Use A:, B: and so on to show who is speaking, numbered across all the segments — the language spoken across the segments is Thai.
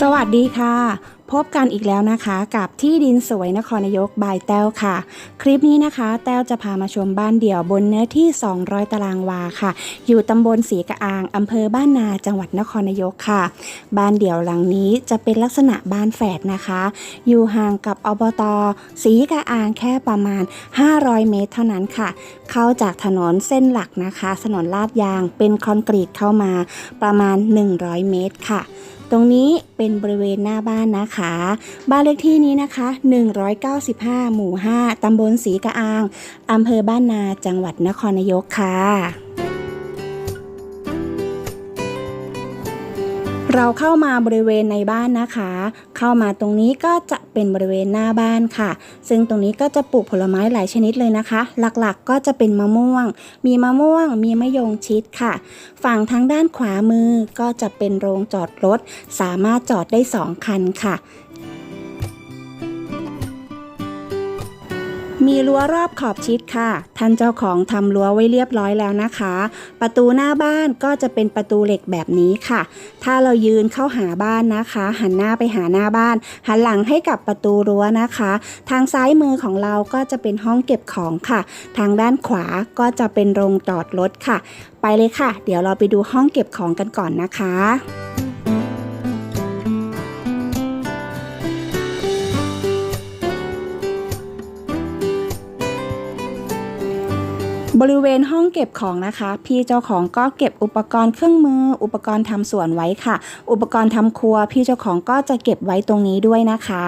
A: สวัสดีค่ะ พบกันอีกแล้วนะคะ กับที่ดินสวยนครนายกบายแต้วค่ะ คลิปนี้นะคะ แต้วจะพามาชมบ้านเดี่ยวบนเนื้อที่ 200 ตารางวาค่ะ อยู่ตำบลศรีกระอางอำเภอบ้านนาจังหวัดนครนายกค่ะ บ้านเดี่ยวหลังนี้จะเป็นลักษณะบ้านแฝดนะคะ อยู่ห่างกับอบตศรีกระอางแค่ประมาณ 500 เมตรเท่านั้นค่ะ เข้าจากถนนเส้นหลักนะคะ ถนนลาดยางเป็นคอนกรีตเข้ามาประมาณ 100 เมตรค่ะ ตรงนี้เป็นบริเวณหน้าบ้านนะคะ บ้านเลขที่นี้นะคะ 195 หมู่ 5 ตำบลศรีกระอาง อำเภอบ้านนา จังหวัดนครนายกค่ะ เราเข้ามาบริเวณในบ้านนะคะ เข้ามาตรงนี้ก็จะเป็นบริเวณหน้าบ้านค่ะ ซึ่งตรงนี้ก็จะปลูกผลไม้หลายชนิดเลยนะคะ หลักๆก็จะเป็นมะม่วง มีมะม่วง มีมะยงชิดค่ะ ฝั่งทางด้านขวามือก็จะเป็นโรงจอดรถ สามารถจอดได้ 2 คันค่ะ มีรั้วรอบขอบชิดค่ะ ท่านเจ้าของทำรั้วไว้เรียบร้อยแล้วนะคะ ประตูหน้าบ้านก็จะเป็นประตูเหล็กแบบนี้ค่ะ ถ้าเรายืนเข้าหาบ้านนะคะ หันหน้าไปหาหน้าบ้าน หันหลังให้กับประตูรั้วนะคะ ทางซ้ายมือของเราก็จะเป็นห้องเก็บของค่ะ ทางด้านขวาก็จะเป็นโรงจอดรถค่ะ ไปเลยค่ะ เดี๋ยวเราไปดูห้องเก็บของกันก่อนนะคะ บริเวณห้องเก็บของนะคะ พี่เจ้าของก็เก็บอุปกรณ์เครื่องมือ อุปกรณ์ทำสวนไว้ค่ะ อุปกรณ์ทำครัว พี่เจ้าของก็จะเก็บไว้ตรงนี้ด้วยนะคะ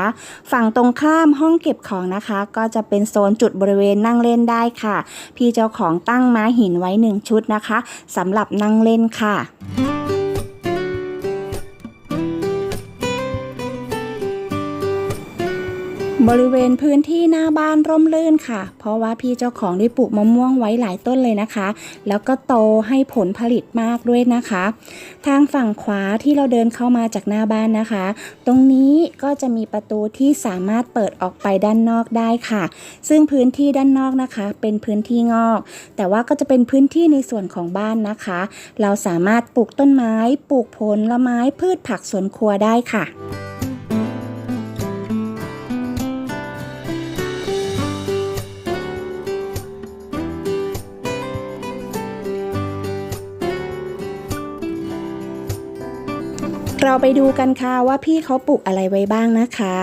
A: ฝั่งตรงข้ามห้องเก็บของนะคะ ก็จะเป็นโซนจุดบริเวณนั่งเล่นได้ค่ะ พี่เจ้าของตั้งม้าหินไว้หนึ่งชุดนะคะสำหรับนั่งเล่นค่ะ บริเวณพื้นที่หน้าบ้านร่มรื่นค่ะ เพราะว่าพี่เจ้าของได้ปลูกมะม่วงไว้หลายต้นเลยนะคะ แล้วก็โตให้ผลผลิตมากด้วยนะคะ ทางฝั่งขวาที่เราเดินเข้ามาจากหน้าบ้านนะคะ ตรงนี้ก็จะมีประตูที่สามารถเปิดออกไปด้านนอกได้ค่ะ ซึ่งพื้นที่ด้านนอกนะคะ เป็นพื้นที่งอก แต่ว่าก็จะเป็นพื้นที่ในส่วนของบ้านนะคะ เราสามารถปลูกต้นไม้ ปลูกผลไม้พืชผักสวนครัวได้ค่ะ เราไปดูกันค่ะว่าพี่เขาปลูกอะไรไว้บ้างนะคะ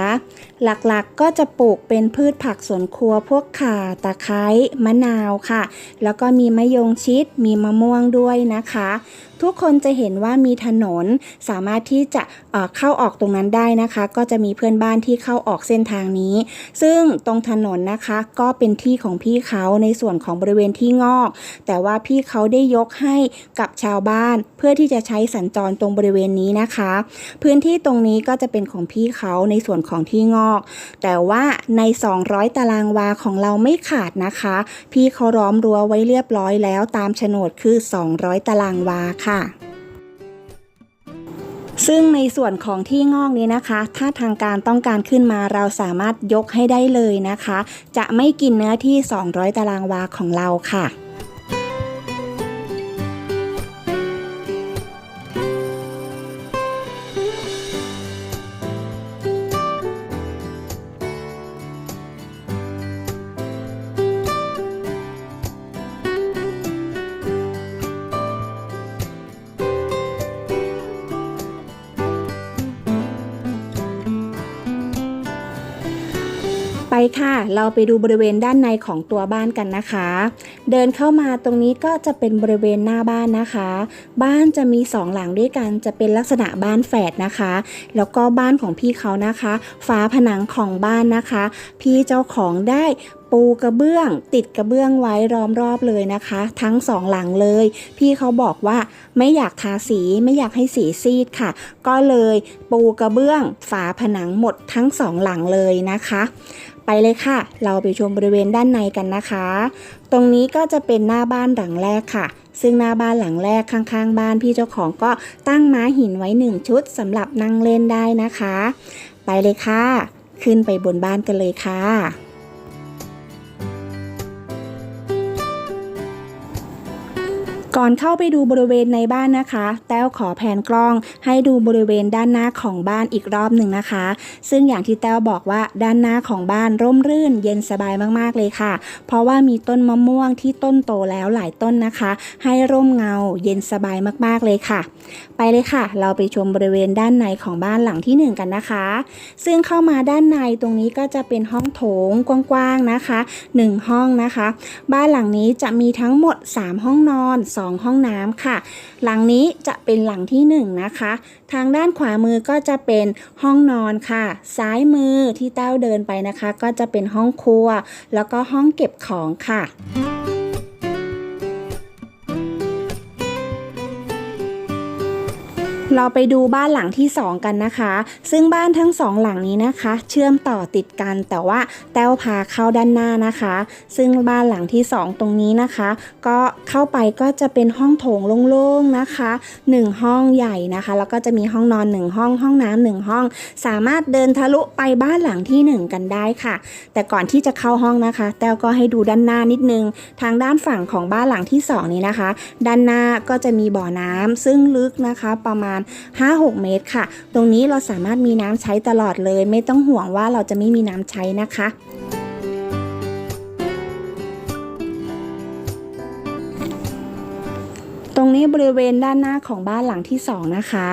A: หลักๆก็จะปลูกเป็นพืชผักสวนครัวพวกข่าตะไคร้มะนาวค่ะ แล้วก็มีมะยงชิดมีมะม่วงด้วยนะคะ ทุกคนจะเห็นว่ามีถนนสามารถที่จะเข้าออกตรงนั้นได้นะคะ ก็จะมีเพื่อนบ้านที่เข้าออกเส้นทางนี้ ซึ่งตรงถนนนะคะก็เป็นที่ของพี่เขาในส่วนของบริเวณที่งอก แต่ว่าพี่เขาได้ยกให้กับชาวบ้านเพื่อที่จะใช้สัญจรตรงบริเวณนี้นะคะ พื้นที่ตรงนี้ก็จะเป็นของพี่เขาในส่วนของที่งอก แต่ว่าใน 200 ตารางวาของเราไม่ขาดนะคะ พี่เขาล้อมรั้วไว้เรียบร้อยแล้วตามโฉนดคือ 200 ตารางวาค่ะซึ่งในส่วนของที่งอกนี้นะคะ ถ้าทางการต้องการขึ้นมาเราสามารถยกให้ได้เลยนะคะ จะไม่กินเนื้อที่ 200 ตารางวาของเราค่ะ ค่ะ เราไปดูบริเวณด้านในของตัวบ้านกันนะคะ เดินเข้ามาตรงนี้ก็จะเป็นบริเวณหน้าบ้านนะคะ บ้านจะมีสองหลังด้วยกันจะเป็นลักษณะบ้านแฝดนะคะ แล้วก็บ้านของพี่เขานะคะ ฝาผนังของบ้านนะคะ พี่เจ้าของได้ปูกระเบื้อง ติดกระเบื้องไว้ล้อมรอบเลยนะคะ ทั้งสองหลังเลย พี่เขาบอกว่าไม่อยากทาสีไม่อยากให้สีซีดค่ะ ก็เลยปูกระเบื้องฝาผนังหมดทั้งสองหลังเลยนะคะ ไปเลยค่ะ เราไปชมบริเวณด้านในกันนะคะ ตรงนี้ก็จะเป็นหน้าบ้านหลังแรกค่ะ ซึ่งหน้าบ้านหลังแรกข้างๆ บ้านพี่เจ้าของก็ตั้งม้าหินไว้หนึ่งชุดสำหรับนั่งเล่นได้นะคะ ไปเลยค่ะ ขึ้นไปบนบ้านกันเลยค่ะ ก่อนเข้าไปดูบริเวณในบ้านนะคะ แต้วขอแผนกล้องให้ดูบริเวณด้านหน้าของบ้านอีกรอบหนึ่งนะคะ ซึ่งอย่างที่แต้วบอกว่าด้านหน้าของบ้านร่มรื่น เย็นสบายมากๆเลยค่ะ เพราะว่ามีต้นมะม่วงที่ต้นโตแล้วหลายต้นนะคะ ให้ร่มเงา เย็นสบายมากๆเลยค่ะ ไปเลยค่ะ เราไปชมบริเวณด้านในของบ้านหลังที่หนึ่งกันนะคะ ซึ่งเข้ามาด้านในตรงนี้ก็จะเป็นห้องโถงกว้างๆนะคะหนึ่งห้องนะคะ บ้านหลังนี้จะมีทั้งหมด 3 ห้องนอน2ห้องน้ำค่ะ หลังนี้จะเป็นหลังที่ 1 นะคะ ทางด้านขวามือก็จะเป็นห้องนอนค่ะ ซ้ายมือที่เต้าเดินไปนะคะ ก็จะเป็นห้องครัว แล้วก็ห้องเก็บของค่ะ เราไปดูบ้านหลังที่ 2 กันนะคะ ซึ่งบ้านทั้งสองหลังนี้นะคะ เชื่อมต่อติดกันแต่ว่าแต้วพาเข้าด้านหน้านะคะ ซึ่งบ้านหลังที่ 2 ตรงนี้นะคะ ก็เข้าไปก็จะเป็นห้องโถงโล่งๆนะคะ 1 ห้องใหญ่นะคะ แล้วก็จะมีห้องนอน 1 ห้องห้องน้ำหนึ่งห้อง สามารถเดินทะลุไปบ้านหลังที่ 1 กันได้ค่ะ แต่ก่อนที่จะเข้าห้องนะคะ แต้วก็ให้ดูด้านหน้านิดนึง ทางด้านฝั่งของบ้านหลังที่ 2 นี้นะคะ ด้านหน้าก็จะมีบ่อน้ำซึ่งลึกนะคะประมาณ5-6 เมตรค่ะ ตรงนี้เราสามารถมีน้ำใช้ตลอดเลย ไม่ต้องห่วงว่าเราจะไม่มีน้ำใช้นะคะ ตรงนี้บริเวณด้านหน้าของบ้านหลังที่สองนะคะ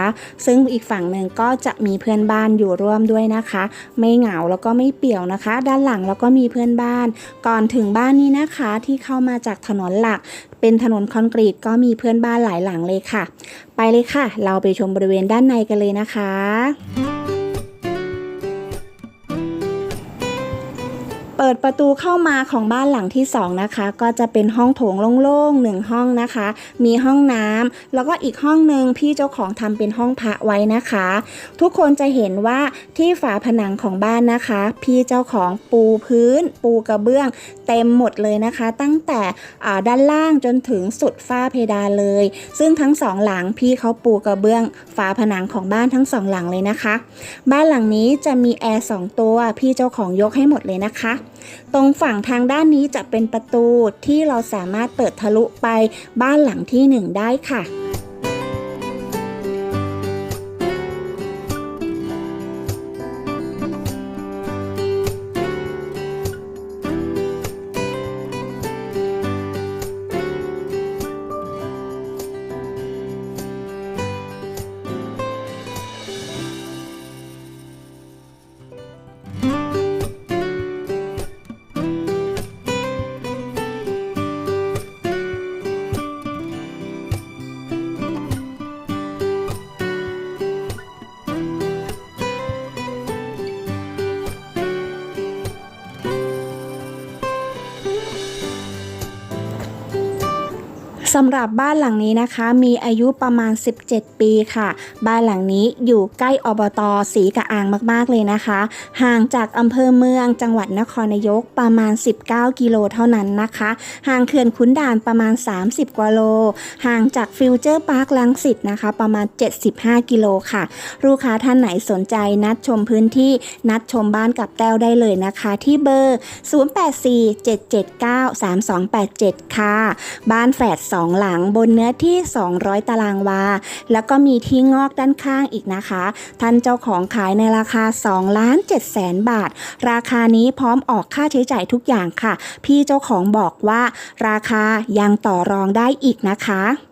A: ซึ่งอีกฝั่งหนึ่งก็จะมีเพื่อนบ้านอยู่ร่วมด้วยนะคะ ไม่เหงาแล้วก็ไม่เปี่ยวนะคะ ด้านหลังแล้วก็มีเพื่อนบ้าน ก่อนถึงบ้านนี้นะคะที่เข้ามาจากถนนหลัก เป็นถนนคอนกรีตก็มีเพื่อนบ้านหลายหลังเลยค่ะ ไปเลยค่ะ เราไปชมบริเวณด้านในกันเลยนะคะ เปิดประตูเข้ามาของบ้านหลังที่สองนะคะ ก็จะเป็นห้องโถงโล่งๆหนึ่งห้องนะคะ มีห้องน้ำแล้วก็อีกห้องหนึ่งพี่เจ้าของทำเป็นห้องพระไว้นะคะ ทุกคนจะเห็นว่าที่ฝาผนังของบ้านนะคะ พี่เจ้าของปูพื้น ปูกระเบื้อง เต็มหมดเลยนะคะ ตั้งแต่ด้านล่างจนถึงสุดฝ้าเพดานเลย ซึ่งทั้งสองหลังพี่เขาปูกระเบื้อง ฝาผนังของบ้านทั้งสองหลังเลยนะคะ บ้านหลังนี้จะมีแอร์สองตัวพี่เจ้าของยกให้หมดเลยนะคะ ตรงฝั่งทางด้านนี้จะเป็นประตูที่เราสามารถเปิดทะลุไปบ้านหลังที่หนึ่งได้ค่ะ สำหรับบ้านหลังนี้นะคะ มีอายุประมาณ 17 ปีค่ะ บ้านหลังนี้อยู่ใกล้อบตศรีกะอางมากๆเลยนะคะ ห่างจากอำเภอเมืองจังหวัดนครนายกประมาณ 19 กิโลเท่านั้นนะคะ ห่างเขื่อนขุนด่านประมาณ 30 กว่าโล ห่างจากฟิวเจอร์พาร์คลังสิตนะคะ ประมาณ 75 กิโลค่ะ ลูกค้าท่านไหนสนใจนัดชมพื้นที่นัดชมบ้านกับแต้วได้เลยนะคะ ที่เบอร์ 0847793287 ค่ะ บ้านแฝด2หลังบนเนื้อที่ 200 ตารางวา แล้วก็มีที่งอกด้านข้างอีกนะคะ ท่านเจ้าของขายในราคา2ล้าน7แสนบาท ราคานี้พร้อมออกค่าใช้จ่ายทุกอย่างค่ะ พี่เจ้าของบอกว่าราคายังต่อรองได้อีกนะคะ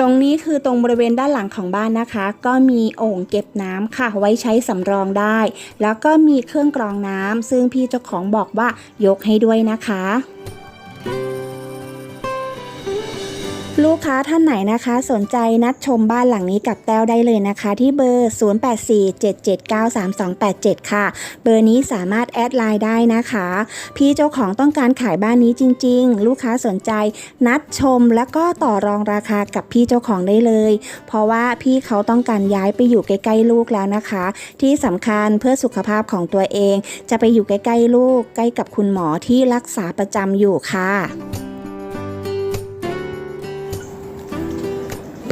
A: ตรงนี้คือตรงบริเวณด้านหลังของบ้านนะคะ ก็มีโอ่งเก็บน้ำค่ะ ไว้ใช้สำรองได้ แล้วก็มีเครื่องกรองน้ำซึ่งพี่เจ้าของบอกว่ายกให้ด้วยนะคะ ลูกค้าท่านไหนนะคะ สนใจนัดชมบ้านหลังนี้กับแต้วได้เลยนะคะ ที่เบอร์ 0847793287 ค่ะ เบอร์นี้สามารถแอดไลน์ได้นะคะ พี่เจ้าของต้องการขายบ้านนี้จริง ๆ ลูกค้าสนใจนัดชมแล้วก็ต่อรองราคากับพี่เจ้าของได้เลย เพราะว่าพี่เขาต้องการย้ายไปอยู่ใกล้ๆลูกแล้วนะคะ ที่สำคัญเพื่อสุขภาพของตัวเอง จะไปอยู่ใกล้ๆลูกใกล้กับคุณหมอที่รักษาประจำอยู่ค่ะ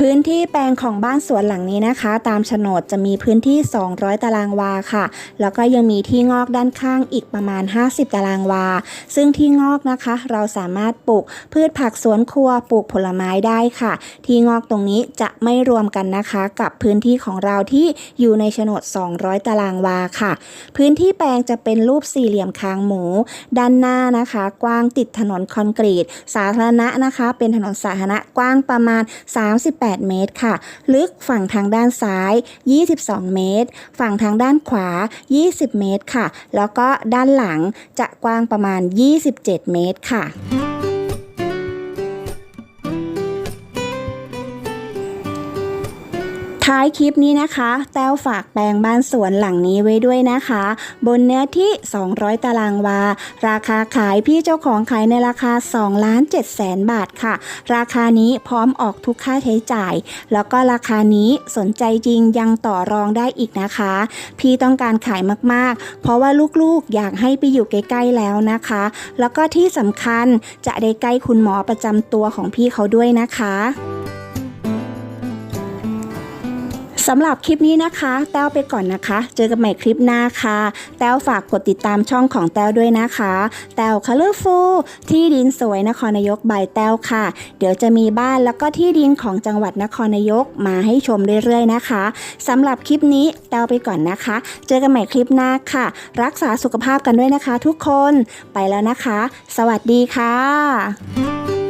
A: พื้นที่แปลงของบ้านสวนหลังนี้นะคะ ตามโฉนดจะมีพื้นที่ 200 ตารางวาค่ะ แล้วก็ยังมีที่งอกด้านข้างอีกประมาณ 50 ตารางวา ซึ่งที่งอกนะคะ เราสามารถปลูกพืชผักสวนครัวปลูกผลไม้ได้ค่ะ ที่งอกตรงนี้จะไม่รวมกันนะคะ กับพื้นที่ของเราที่อยู่ในโฉนด 200 ตารางวาค่ะ พื้นที่แปลงจะเป็นรูปสี่เหลี่ยมคางหมู ด้านหน้านะคะ กว้างติดถนนคอนกรีต สาธารณะนะคะ เป็นถนนสาธารณะกว้างประมาณ 38 8 เมตรค่ะ ลึกฝั่งทางด้านซ้าย 22 เมตร ฝั่งทางด้านขวา 20 เมตรค่ะ แล้วก็ด้านหลังจะกว้างประมาณ 27 เมตรค่ะ ท้ายคลิปนี้นะคะ แต้วฝากแปลงบ้านสวนหลังนี้ไว้ด้วยนะคะ บนเนื้อที่ 200 ตารางวา ราคาขายพี่เจ้าของขายในราคา2ล้าน7แสนบาทค่ะ ราคานี้พร้อมออกทุกค่าใช้จ่าย แล้วก็ราคานี้สนใจจริงยังต่อรองได้อีกนะคะ พี่ต้องการขายมากๆ เพราะว่าลูกๆอยากให้ไปอยู่ใกล้ๆแล้วนะคะ แล้วก็ที่สำคัญจะได้ใกล้คุณหมอประจำตัวของพี่เขาด้วยนะคะ สำหรับคลิปนี้นะคะ แต้วไปก่อนนะคะ เจอกันใหม่คลิปหน้าค่ะ แต้วฝากกดติดตามช่องของแต้วด้วยนะคะ แต้วคัลเลอร์ฟูที่ดินสวยนครนายกบายแต้วค่ะ เดี๋ยวจะมีบ้านแล้วก็ที่ดินของจังหวัดนครนายกมาให้ชมเรื่อยๆนะคะสำหรับคลิปนี้แต้วไปก่อนนะคะ เจอกันใหม่คลิปหน้าค่ะ รักษาสุขภาพกันด้วยนะคะ ทุกคนไปแล้วนะคะ สวัสดีค่ะ